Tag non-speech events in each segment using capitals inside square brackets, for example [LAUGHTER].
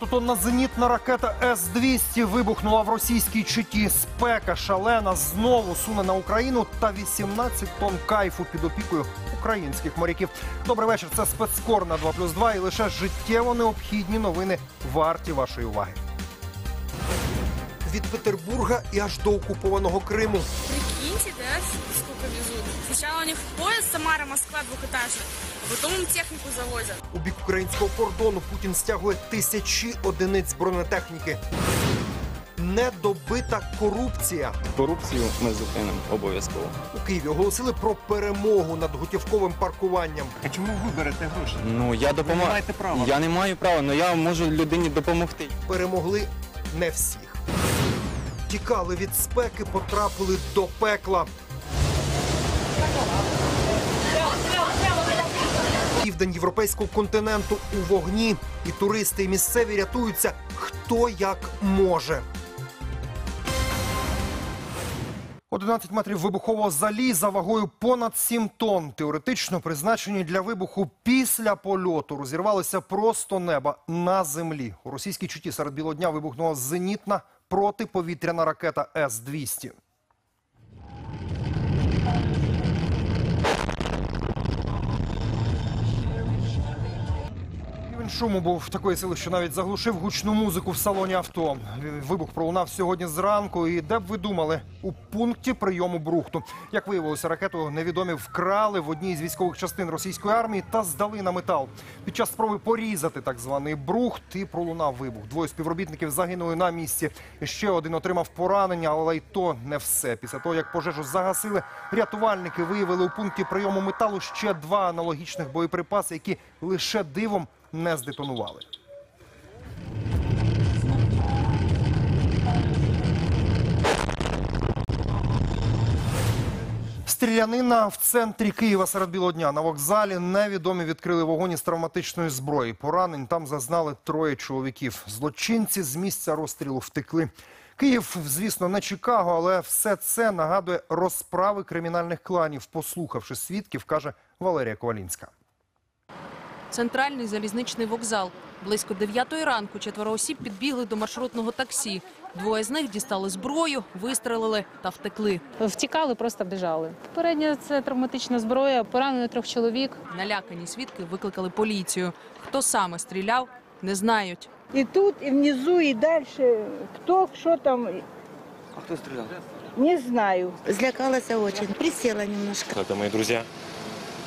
Багатотонна зенітна ракета С-200 вибухнула в російській читі. Спека шалена знову суне на Україну та 18 тонн кайфу під опікою українських моряків. Добрий вечір. Це спецкор на 2+,2 і лише життєво необхідні новини варті вашої уваги. Від Петербурга і аж до окупованого Криму. Прикиньте, да, сколько везут. Сначала у них поезд Самара-Москва двухэтажный, а потом им технику завозят. У бік українського кордону Путін стягує тисячі одиниць бронетехніки. Недобита корупція. Корупцію ми зупинимо обов'язково. У Києві оголосили про перемогу над готівковим паркуванням. А чому ви берете гроші? Ну я Ви не допомагаю. маєте права. Я не маю права, але я можу людині допомогти. Перемогли не всіх. Тікали від спеки, потрапили до пекла. Південь європейського континенту у вогні, і туристи і місцеві рятуються хто як може. 11 метрів вибухового заліза вагою понад 7 тонн. Теоретично призначені для вибуху після польоту розірвалися просто неба на землі. У російській чуті серед білого дня вибухнула зенітна протиповітряна ракета С-200. Рівень шуму був такої сили, що навіть заглушив гучну музику в салоні авто. Вибух пролунав сьогодні зранку. І де б ви думали, у пункті прийому брухту. Як виявилося, ракету невідомі вкрали в одній з військових частин російської армії та здали на метал. Під час спроби порізати так званий брухт і пролунав вибух. Двоє співробітників загинули на місці. Ще один отримав поранення, але й то не все. Після того, як пожежу загасили, рятувальники виявили у пункті прийому металу ще два аналогічних боєприпаси, які лише дивом не здетонували. Стрілянина в центрі Києва серед білого дня. На вокзалі невідомі відкрили вогонь із травматичної зброї. Поранень там зазнали троє чоловіків. Злочинці з місця розстрілу втекли. Київ, звісно, не Чикаго, але все це нагадує розправи кримінальних кланів. Послухавши свідків, каже Валерія Ковалінська. Центральний залізничний вокзал. Близько 9 ранку четверо осіб підбігли до маршрутного таксі. Двоє з них дістали зброю, вистрелили та втекли. Втікали, просто біжали. Попередньо це травматична зброя, поранено трьох чоловік. Налякані свідки викликали поліцію. Хто саме стріляв, не знають. И тут, и внизу, и дальше. Кто, что там, А хто стріляв? не знаю. Злякалась очень. Присела немножко. Это мои друзья.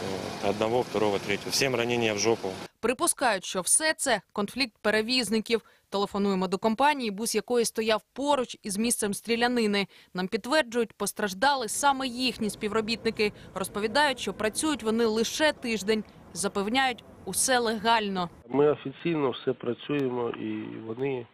Вот, Одного, второго, третьего. Всем ранения в жопу. Припускають, що все це конфлікт перевізників. Телефонуємо до компанії, бус якої стояв поруч із місцем стрілянини. Нам підтверджують, постраждали саме їхні співробітники. Розповідають, що працюють вони лише тиждень. Запевняють, усе легально. Ми офіційно все працюємо і вони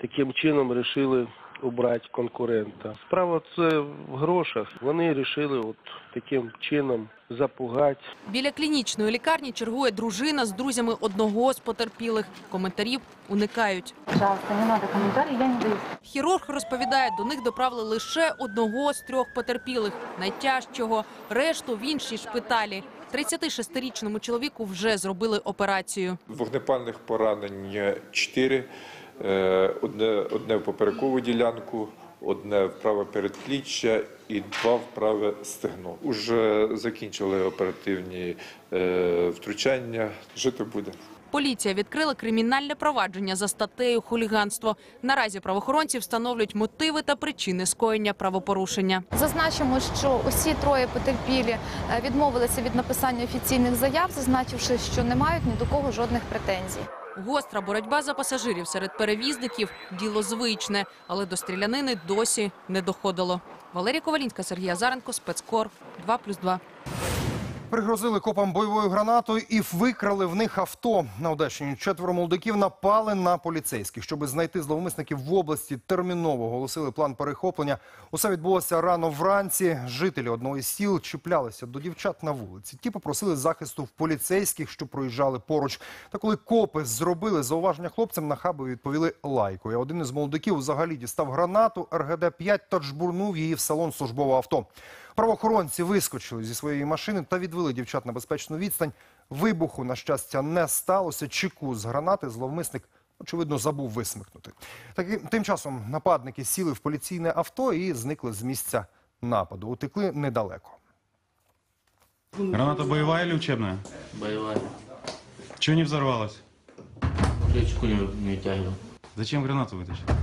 таким чином вирішили обрати конкурента. Справа це в грошах. Вони вирішили от таким чином запугати. Біля клінічної лікарні чергує дружина з друзями одного з потерпілих. Коментарів уникають. Пожалуйста, не треба коментарі, я не даю. Хірург розповідає, до них доправили лише одного з трьох потерпілих, найтяжчого, решту в іншій шпиталі. 36-річному чоловіку вже зробили операцію. Вогнепальних поранень 4, одне, одне в поперекову ділянку, одне в праве передпліччя і два в праве стегно. Уже закінчили оперативні е, втручання, жити буде. Поліція відкрила кримінальне провадження за статтею хуліганство. Наразі правоохоронці встановлюють мотиви та причини скоєння правопорушення. Зазначимо, що усі троє потерпілі е, відмовилися від написання офіційних заяв, зазначивши, що не мають ні до кого жодних претензій. Гостра боротьба за пасажирів серед перевізників діло звичне, але до стрілянини досі не доходило. Валерія Ковалінська, Сергій Азаренко, спецкор 2+,2. Пригрозили копам бойовою гранатою і викрали в них авто. На Одещині четверо молодиків напали на поліцейських. Щоб знайти зловмисників в області, терміново оголосили план перехоплення. Усе відбулося рано вранці. Жителі одного із сіл чіплялися до дівчат на вулиці. Ті попросили захисту в поліцейських, що проїжджали поруч. Та коли копи зробили зауваження хлопцям, на хаби відповіли лайкою. Один із молодиків взагалі дістав гранату РГД-5 та жбурнув її в салон службового авто. Правоохоронці вискочили зі своєї машини та відвели дівчат на безпечну відстань. Вибуху, на щастя, не сталося. Чеку з гранати зловмисник Очевидно, забув висмикнути. Таки, тим часом нападники сіли в поліційне авто і зникли з місця нападу. Утекли недалеко. Граната боевая или учебная? Бойова. Чего не взорвалась? Річку не, не. Зачем гранату вытащил?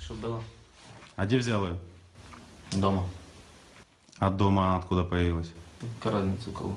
Що було? А где взял ее? Дома. От дома она откуда появилась? Карадницю кого.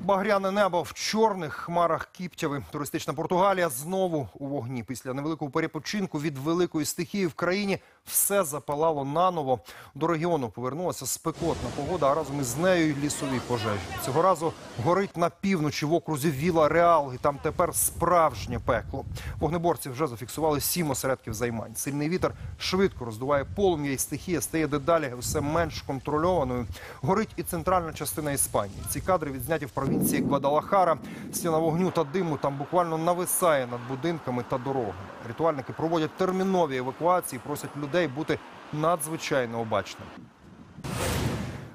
Багряне небо в чорних хмарах Кіптяви. Туристична Португалія знову у вогні. Після невеликого перепочинку від великої стихії в країні все запалало наново. До регіону повернулася спекотна погода, а разом із нею й лісові пожежі. Цього разу горить на півночі в окрузі Віла Реал, і там тепер справжнє пекло. Вогнеборці вже зафіксували сім осередків займань. Сильний вітер швидко роздуває полум'я, і стихія стає дедалі все менш контрольованою. Горить і центральна частина Іспанії. Ці кадри відзняті в провінції Гвадалахара. Стіна вогню та диму там буквально нависає над будинками та дорогами. Рятувальники проводять термінові евакуації, просять людей бути надзвичайно обачними.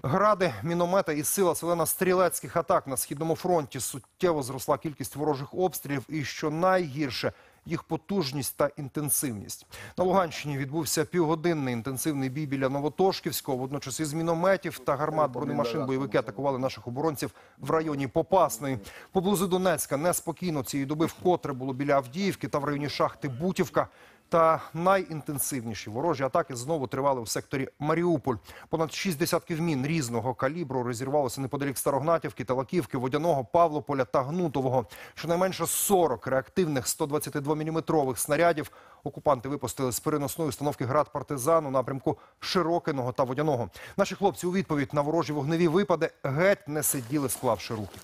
Гради, міномети і сила селена стрілецьких атак на східному фронті суттєво зросла кількість ворожих обстрілів, і що найгірше їх потужність та інтенсивність. На Луганщині відбувся півгодинний інтенсивний бій біля Новотошківського. Водночас із мінометів та гармат бронемашин бойовики атакували наших оборонців в районі Попасної. Поблизу Донецька неспокійно цієї доби вкотре було біля Авдіївки та в районі шахти Бутівка. Та найінтенсивніші ворожі атаки знову тривали у секторі Маріуполь. Понад шість десятків мін різного калібру розірвалося неподалік Старогнатівки, Талаківки, Водяного, Павлополя та Гнутового. Щонайменше 40 реактивних 122-мм снарядів окупанти випустили з переносної установки град партизан у напрямку Широкиного та Водяного. Наші хлопці у відповідь на ворожі вогневі випади геть не сиділи, склавши руки.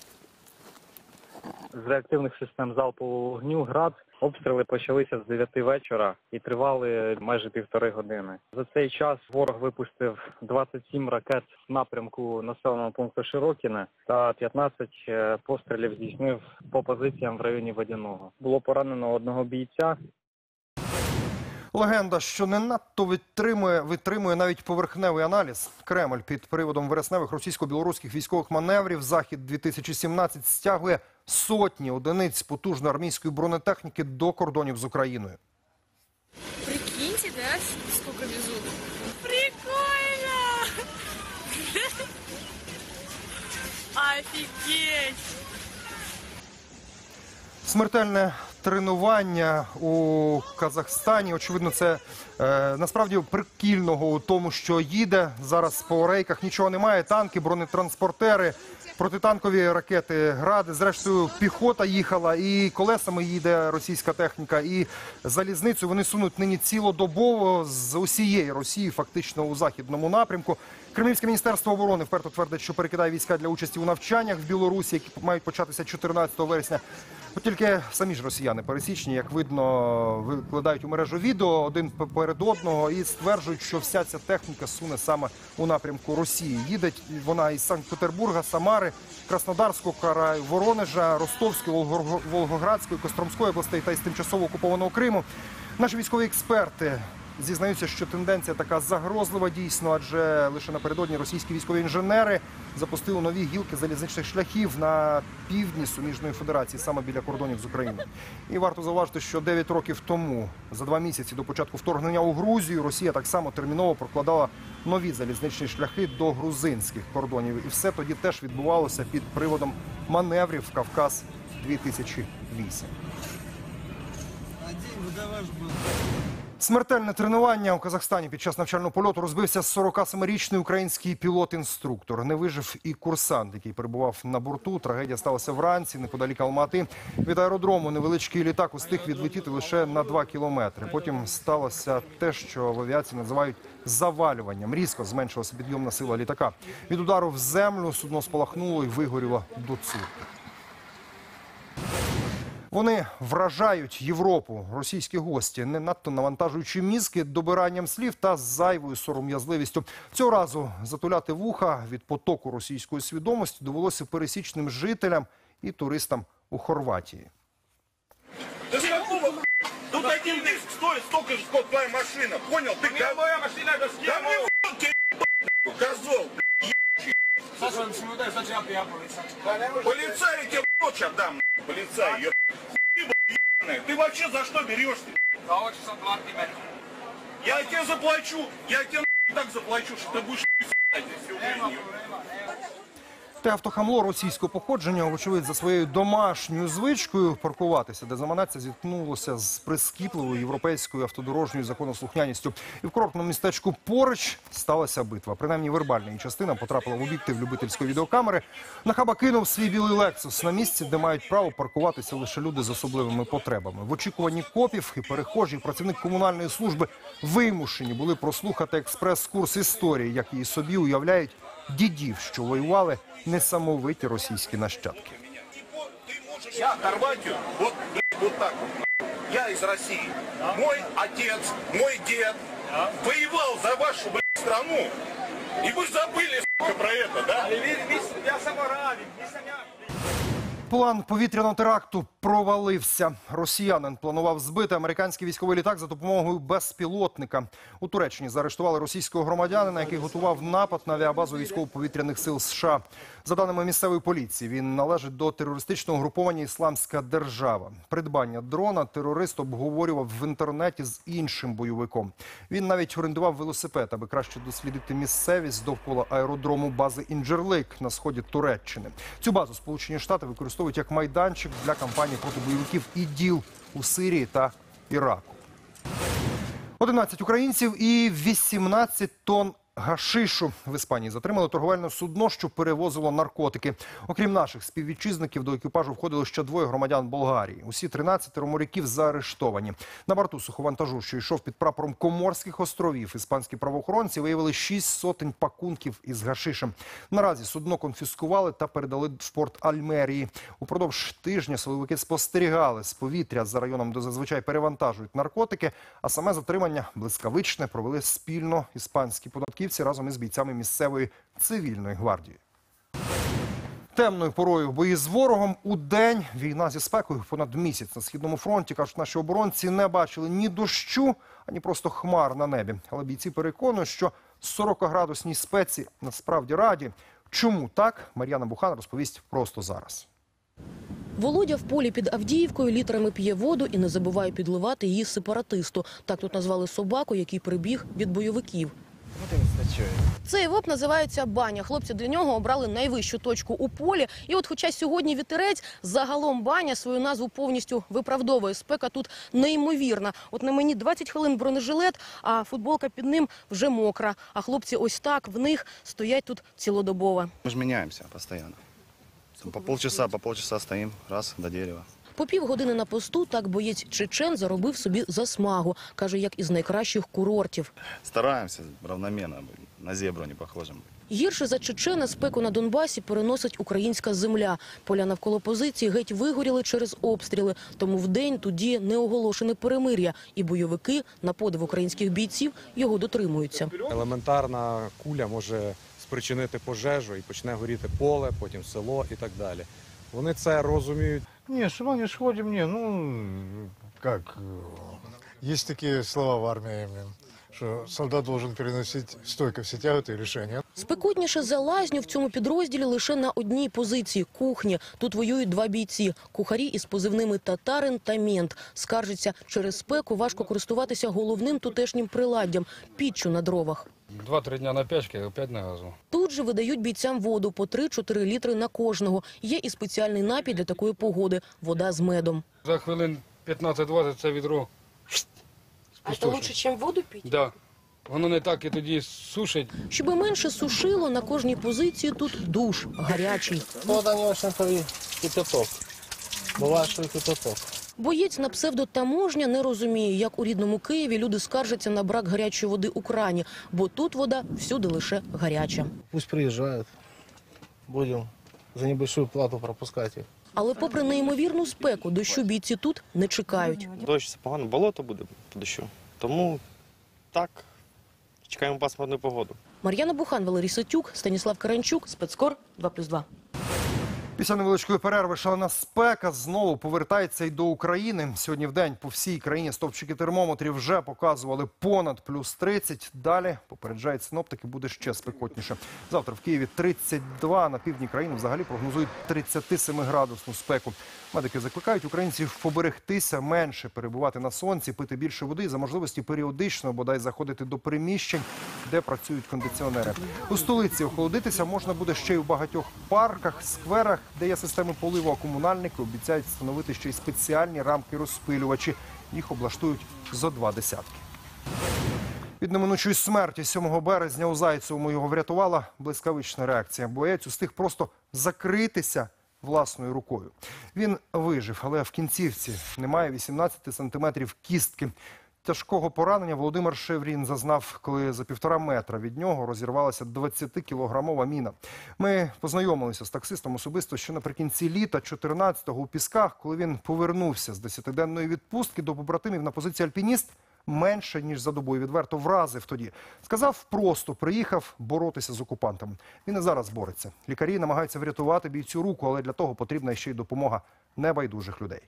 з реактивних систем залпового вогню ГРАД обстріли почалися з 9 вечора і тривали майже півтори години. За цей час ворог випустив 27 ракет з напрямку населеного пункту Широкіне та 15 е, пострілів здійснив по позиціям в районі Водяного. Було поранено одного бійця. Легенда, що не надто витримує, витримує навіть поверхневий аналіз. Кремль під приводом вересневих російсько-білоруських військових маневрів Захід 2017 стягує сотні одиниць потужної армійської бронетехніки до кордонів з Україною. Прикиньте, да, сколько везут. Прикольно! Офигеть! Смертельне тренування у Казахстані. Очевидно, це е, насправді прикільного у тому, що їде зараз по рейках. Нічого немає. Танки, бронетранспортери, протитанкові ракети, гради. Зрештою, піхота їхала, і колесами їде російська техніка, і залізницю вони сунуть нині цілодобово з усієї Росії, фактично у західному напрямку. Кремлівське міністерство оборони вперто твердить, що перекидає війська для участі у навчаннях в Білорусі, які мають початися 14 вересня. От тільки самі ж росіяни пересічні, як видно, викладають у мережу відео один поперед одного і стверджують, що вся ця техніка суне саме у напрямку Росії. Їде вона із Санкт-Петербурга, Самари, Краснодарського краю, Воронежа, Ростовської, Волгоградської, Костромської областей та із тимчасово окупованого Криму. Наші військові експерти зізнаються, що тенденція така загрозлива дійсно, адже лише напередодні російські військові інженери запустили нові гілки залізничних шляхів на півдні суміжної федерації, саме біля кордонів з Україною. І варто зауважити, що 9 років тому, за два місяці до початку вторгнення у Грузію, Росія так само терміново прокладала нові залізничні шляхи до грузинських кордонів. І все тоді теж відбувалося під приводом маневрів Кавказ 2008. Смертельне тренування у Казахстані під час навчального польоту розбився 47-річний український пілот-інструктор. Не вижив і курсант, який перебував на борту. Трагедія сталася вранці неподалік Алмати. Від аеродрому невеличкий літак устиг відлетіти лише на 2 кілометри. Потім сталося те, що в авіації називають завалюванням. Різко зменшилася підйомна сила літака. Від удару в землю судно спалахнуло і вигоріло до цурки. Вони вражають Європу, російські гості, не надто навантажуючи мізки добиранням слів та зайвою сором'язливістю. Цього разу затуляти вуха від потоку російської свідомості довелося пересічним жителям і туристам у Хорватії. Тут один диск стоит столько же, сколько твоя машина. Понял? Ты как... моя машина, это Да мне в*** тебе, козел, Саша, почему дай сначала я полицай? Полицай я тебе в ночь отдам, полицай, еб... Ты вообще за что берешься? Я тебе заплачу, я тебе так заплачу, что ты будешь здесь всю жизнь. Те автохамло російського походження, вочевидь, за своєю домашньою звичкою паркуватися, де заманеться, зіткнулося з прискіпливою європейською автодорожньою законослухняністю. І в курортному містечку поруч сталася битва. Принаймні вербальна її частина потрапила в об'єктив любительської відеокамери. Нахаба кинув свій білий лексус на місці, де мають право паркуватися лише люди з особливими потребами. В очікуванні копів і перехожі, працівник комунальної служби вимушені були прослухати експрес-курс історії, як її собі уявляють дідів, що воювали несамовиті російські нащадки. Я Хорватию, вот, блядь, вот так вот. Я из России. Мой отец, мой дед воевал за вашу, блядь, страну. И вы забыли, сука, про это, да? Я саморавен, не План повітряного теракту провалився. Росіянин планував збити американський військовий літак за допомогою безпілотника. У Туреччині заарештували російського громадянина, який готував напад на авіабазу військово-повітряних сил США. За даними місцевої поліції, він належить до терористичного груповання Ісламська держава. Придбання дрона терорист обговорював в інтернеті з іншим бойовиком. Він навіть орендував велосипед, аби краще дослідити місцевість довкола аеродрому бази Інджерлик на сході Туреччини. Цю базу Сполучені Штати використовують як майданчик для кампанії проти бойовиків іділ у Сирії та Іраку. 11 українців і 18 тонн гашишу в Іспанії затримали торговельне судно, що перевозило наркотики. Окрім наших співвітчизників, до екіпажу входили ще двоє громадян Болгарії. Усі 13 моряків заарештовані. На борту суховантажу, що йшов під прапором Коморських островів, іспанські правоохоронці виявили 6 сотень пакунків із гашишем. Наразі судно конфіскували та передали в порт Альмерії. Упродовж тижня силовики спостерігали з повітря за районом, де зазвичай перевантажують наркотики. А саме затримання блискавичне провели спільно іспанські податківці разом із бійцями місцевої цивільної гвардії. Темною порою в бої з ворогом у день війна зі спекою понад місяць на східному фронті кажуть, наші оборонці не бачили ні дощу, ані просто хмар на небі. Але бійці переконують, що 40-градусній спеці насправді раді. Чому так? Мар'яна Бухан розповість просто зараз. Володя в полі під Авдіївкою літрами п'є воду і не забуває підливати її сепаратисту. Так тут назвали собаку, який прибіг від бойовиків. Цей воп називається баня. Хлопці для нього обрали найвищу точку у полі. І от, хоча сьогодні вітерець, загалом баня свою назву повністю виправдовує. Спека тут неймовірна. От на мені 20 хвилин бронежилет, а футболка під ним вже мокра. А хлопці ось так в них стоять тут цілодобово. Мы же меняемся постоянно. По полчаса, по полчаса стоим, раз, до дерева. По півгодини на посту так боєць Чечен заробив собі засмагу. Каже, як із найкращих курортів. Стараемся равномерно, быть, на зебру не похожим. Гірше за Чечена спеку на Донбасі переносить українська земля. Поля навколо позиції геть вигоріли через обстріли. Тому вдень тут діє неоголошене перемир'я. І бойовики, на подив українських бійців, його дотримуються. Елементарна куля може спричинити пожежу і почне горіти поле, потім село і так далі. Вони це розуміють. Не, с ума не сходим, не, ну, как, э, есть такие слова в армии, именно, что солдат должен переносить стойко все тяготы и лишения. Спекотніше за лазню в цьому підрозділі лише на одній позиції – кухні. Тут воюють два бійці – кухарі із позивними «Татарин» та «Мент». Скаржиться, через спеку важко користуватися головним тутешнім приладдям – піччю на дровах. Два-три дня на печке, опять на газу. Тут же видають бійцям воду по 3-4 літри на кожного. Є і спеціальний напій для такої погоди – вода з медом. За хвилин 15-20 це відро. спустошить. ніж воду пити? Да. Воно не так і тоді сушить. Щоби менше сушило, на кожній позиції тут душ гарячий. Вода не очень кипяток. Бывает, что и кипяток. Боєць на псевдотаможня не розуміє, як у рідному Києві люди скаржаться на брак гарячої води у крані, бо тут вода всюди лише гаряча. Пусть приезжают. Будем за небольшую плату пропускать их. Але попри неймовірну спеку, дощу бійці тут не чекають. Дощ це погано, болото буде по дощу. Тому так, чекаємо пасмурну погоду. Мар'яна Бухан, Валерій Сетюк, Станіслав Каранчук, Спецкор 2+,2. Після невеличкої перерви шалена спека знову повертається й до України. Сьогодні в день по всій країні стовпчики термометрів вже показували понад плюс 30. Далі, попереджають синоптики, буде ще спекотніше. Завтра в Києві 32, на півдні країни взагалі прогнозують 37-градусну спеку. Медики закликають українців поберегтися менше, перебувати на сонці, пити більше води і за можливості періодично бодай заходити до приміщень, де працюють кондиціонери. У столиці охолодитися можна буде ще й у багатьох парках, скверах, де є системи поливу, а комунальники обіцяють встановити ще й спеціальні рамки розпилювачі. Їх облаштують зо два десятки. Від неминучої смерті 7 березня у Зайцевому його врятувала блискавична реакція. Боєць устиг просто закритися власною рукою. Він вижив, але в кінцівці немає 18 сантиметрів кістки. Тяжкого поранення Володимир Шеврін зазнав, коли за півтора метра від нього розірвалася 20-кілограмова міна. Ми познайомилися з таксистом особисто ще наприкінці літа, 14-го у Пісках, коли він повернувся з 10-денної відпустки до побратимів на позиції альпініст. Менше ніж за добою відверто вразив тоді. Сказав просто, приїхав боротися з окупантами. Він і зараз бореться. Лікарі намагаються врятувати бійцю руку, але для того потрібна ще й допомога небайдужих людей.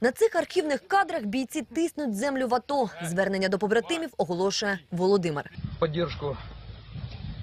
На цих архівних кадрах бійці тиснуть землю в АТО. Звернення до побратимів оголошує Володимир. Підтримку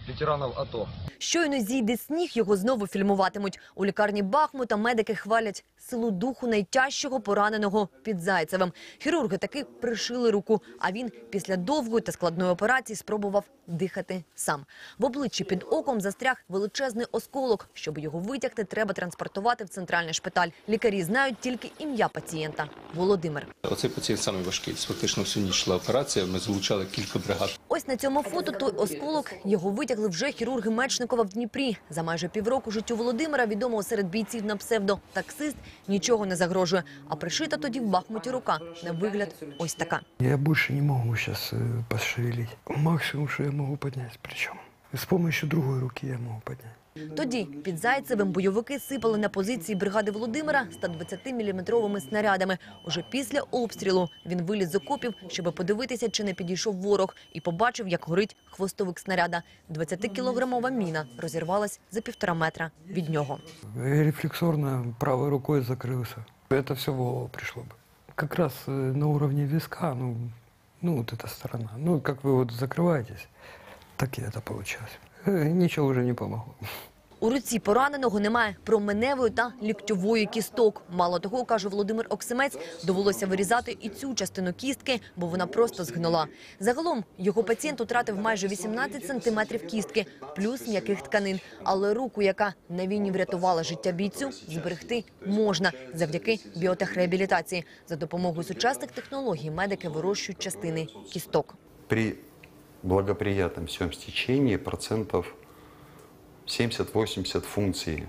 ветеранів АТО. Щойно зійде сніг, його знову фільмуватимуть. У лікарні Бахмута медики хвалять силу духу найтяжчого пораненого під Зайцевим. Хірурги таки пришили руку, а він після довгої та складної операції спробував дихати сам. В обличчі під оком застряг величезний осколок. Щоб його витягти, треба транспортувати в центральний шпиталь. Лікарі знають тільки ім'я пацієнта – Володимир. Оцей пацієнт самий важкий. Фактично всю ніч йшла операція. Ми залучали кілька бригад. Ось на цьому фото той осколок його витягли вже хірурги Мечникова в Дніпрі. За майже півроку життю Володимира, відомого серед бійців на псевдо таксист, нічого не загрожує. А пришита тоді в Бахмуті рука. На вигляд ось така. Я більше не могу зараз пошевелити. Максимум, що я можу підняти, причому. З допомогою другої руки я можу поднять. Тоді під Зайцевим бойовики сипали на позиції бригади Володимира 120-мм снарядами. Уже після обстрілу він виліз з окопів, щоб подивитися, чи не підійшов ворог, і побачив, як горить хвостовик снаряда. 20-кілограмова міна розірвалась за півтора метра від нього. Я рефлексорно правой рукой закрылся. Это все в голову пришло бы. Как раз э, на уровне виска, ну, ну вот эта сторона. Ну, как вы вот закрываетесь, так и это получилось. [LAUGHS] Ничего уже не помогло. У руці пораненого немає променевої та ліктьової кісток. Мало того, каже Володимир Оксимець, довелося вирізати і цю частину кістки, бо вона просто згнила. Загалом його пацієнт втратив майже 18 сантиметрів кістки, плюс м'яких тканин. Але руку, яка на війні врятувала життя бійцю, зберегти можна завдяки біотехреабілітації. За допомогою сучасних технологій медики вирощують частини кісток. При благоприятном всем стечении процентов 70-80 функций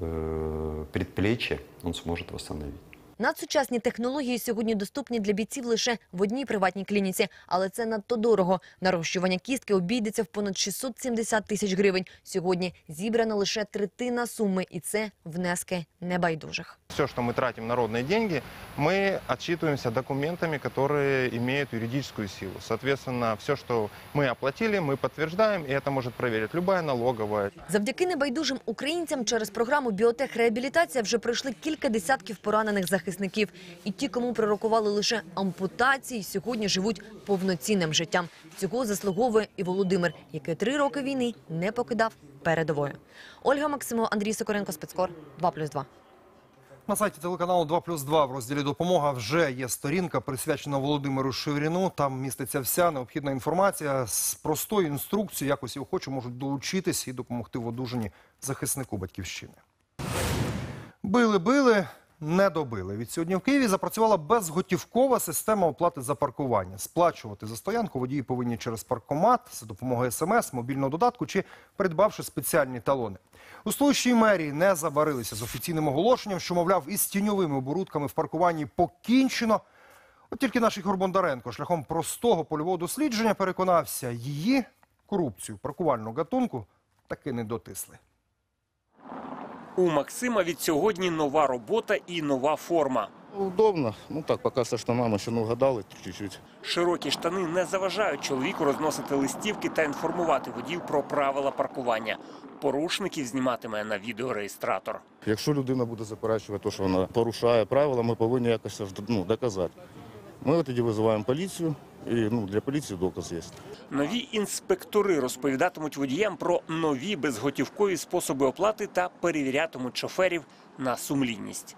э, предплечья он сможет восстановить. Надсучасні технології сьогодні доступні для бійців лише в одній приватній клініці, але це надто дорого. Нарощування кістки обійдеться в понад 670 тисяч гривень. Сьогодні зібрана лише третина суми, і це внески небайдужих. Все, что мы тратим народные деньги, мы отчитываемся документами, которые имеют юридическую силу. Соответственно, все, что мы оплатили, мы подтверждаем, и это может проверить любая налоговая. Завдяки небайдужим українцям через програму «Біотехреабілітація» вже пройшли кілька десятків поранених захисників. І ті, кому пророкували лише ампутації, сьогодні живуть повноцінним життям. Цього заслуговує і Володимир, який три роки війни не покидав передовою. Ольга Максимова, Андрій Сокоренко, Спецкор, 2+,2. На сайті телеканалу 2 плюс 2 в розділі «Допомога» вже є сторінка, присвячена Володимиру Шевріну. Там міститься вся необхідна інформація з простою інструкцією, як усі охочі можуть долучитись і допомогти в одужанні захиснику Батьківщини. Били-били, не добили. Від сьогодні в Києві запрацювала безготівкова система оплати за паркування. Сплачувати за стоянку водії повинні через паркомат, за допомогою смс, мобільного додатку чи придбавши спеціальні талони. У столичній мерії не забарилися з офіційним оголошенням, що, мовляв, із тіньовими оборудками в паркуванні покінчено. От тільки наш Ігор Бондаренко шляхом простого польового дослідження переконався, її корупцію паркувального гатунку таки не дотисли. У Максима від сьогодні нова робота і нова форма. Удобно. Ну так, пока со штанами ще не вгадали чуть-чуть. Широкі штани не заважають чоловіку розносити листівки та інформувати водіїв про правила паркування. Порушників зніматиме на відеореєстратор. Якщо людина буде заперечувати, те, що вона порушає правила, ми повинні якось ну, доказати. Ми тоді визиваємо поліцію, і ну, для поліції доказ є. Нові інспектори розповідатимуть водіям про нові безготівкові способи оплати та перевірятимуть шоферів на сумлінність.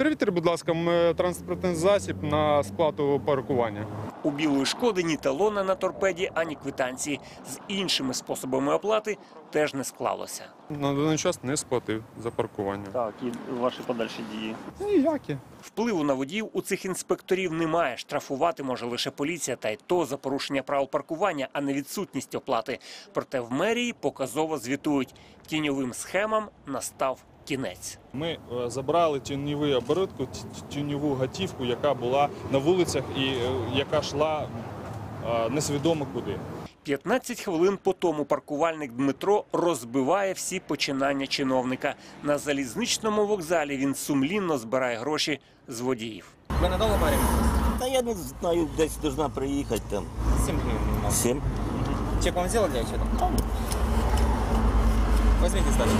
Перевірте, будь ласка, м, транспортний засіб на сплату паркування. У білої шкоди ні талона на торпеді, ані квитанції. З іншими способами оплати теж не склалося. На даний час не сплатив за паркування. Так, і ваші подальші дії. Ніякі. Впливу на водіїв у цих інспекторів немає. Штрафувати може лише поліція, та й то за порушення правил паркування, а не відсутність оплати. Проте в мерії показово звітують. Тіньовим схемам настав кінець. Ми е, забрали тіньову оборудку, ті- тіньову готівку, яка була на вулицях і е, яка йшла е, несвідомо куди. 15 хвилин по тому паркувальник Дмитро розбиває всі починання чиновника. На залізничному вокзалі він сумлінно збирає гроші з водіїв. Ви надовго мерію? Та я не знаю, десь должна приїхати там. Сім гривень. Сім? Чек вам зробили для чого? Візьміть стати.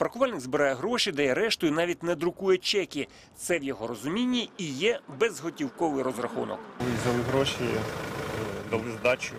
Паркувальник збирає гроші, дає решту і навіть не друкує чеки. Це в його розумінні і є безготівковий розрахунок. Ви взяли гроші, дали здачу.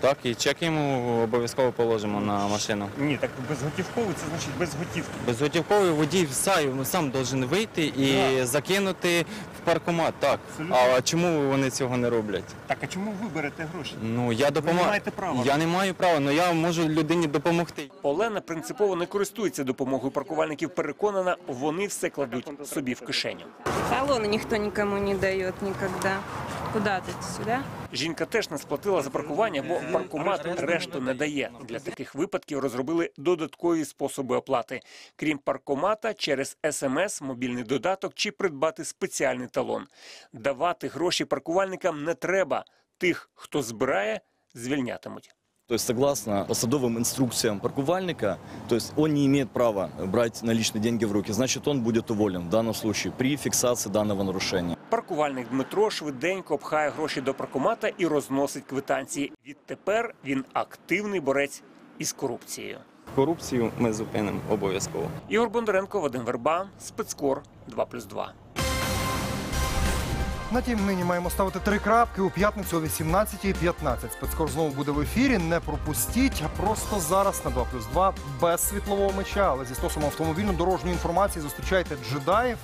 Так, і чек йому обов'язково положимо на машину. Ні, так безготівковий це значить без готівки. Безготівковий водій сам, сам должен вийти і закинути в паркомат. Так. А чому вони цього не роблять? Так а чому ви берете гроші? Ну я допомагаю. маєте права. Я не маю права, але я можу людині допомогти. Олена принципово не користується допомогою паркувальників. Переконана, вони все кладуть собі в кишеню. Талоны ніхто нікому не дає никогда. Куда ти сюда? Жінка теж не сплатила за паркування, бо паркомат решту не дає. Для таких випадків розробили додаткові способи оплати. Крім паркомата, через смс, мобільний додаток чи придбати спеціальний талон. Давати гроші паркувальникам не треба. Тих, хто збирає, звільнятимуть. То есть согласно посадовым инструкциям паркувальника, то есть он не имеет права брать наличные деньги в руки, значит он будет уволен в данном случае при фиксации данного нарушения. Паркувальник Дмитро швиденько пхає гроші до паркомата і розносить квитанції. Відтепер він активний борець із корупцією. Корупцію ми зупинимо обов'язково. Ігор Бондаренко, Вадим Верба, спецкор 2+,2. На тім нині маємо ставити три крапки у п'ятницю о 18.15. Спецкор знову буде в ефірі. Не пропустіть. Просто зараз на 2 плюс 2 без світлового меча, але зі стосом автомобільно-дорожньої інформації зустрічайте джедаїв.